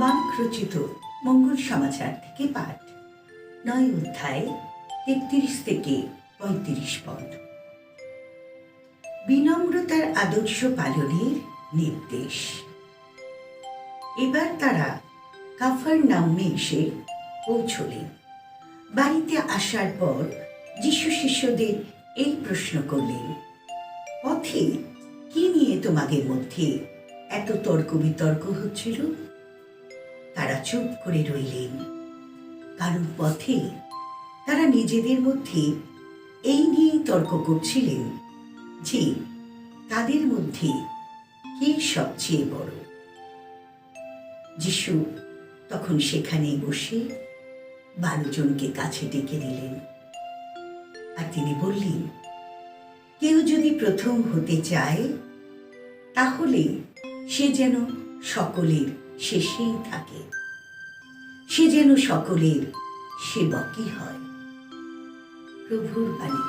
Mark রচিত মঙ্গল সমাচার থেকে পাঠ। নয় অধ্যায় তেত্রিশ থেকে পঁয়ত্রিশ পদ। বিনম্রতার আদর্শ পালনের নির্দেশ। এবার তারা কাফার নামে এসে পৌঁছলেন বাড়িতে আসার পর যিশু শিষ্যদের এই প্রশ্ন করলেন, পথে কি নিয়ে তোমাদের মধ্যে এত তর্ক বিতর্ক হচ্ছিল? তারা চুপ করে রইলেন। কারণ পথে তারা নিজেদের মধ্যে এই নিয়েই তর্ক করছিলেন যে তাদের মধ্যে কে সবচেয়ে বড়। যিশু তখন সেখানে বসে বারো জনকে কাছে ডেকে নিলেন আর তিনি বললেন, কেউ যদি প্রথম হতে চায়, তাহলে সে যেন সকলের শেষেই থাকে। সে যেন সকলের সেবকই হয়। প্রভুর বাণী।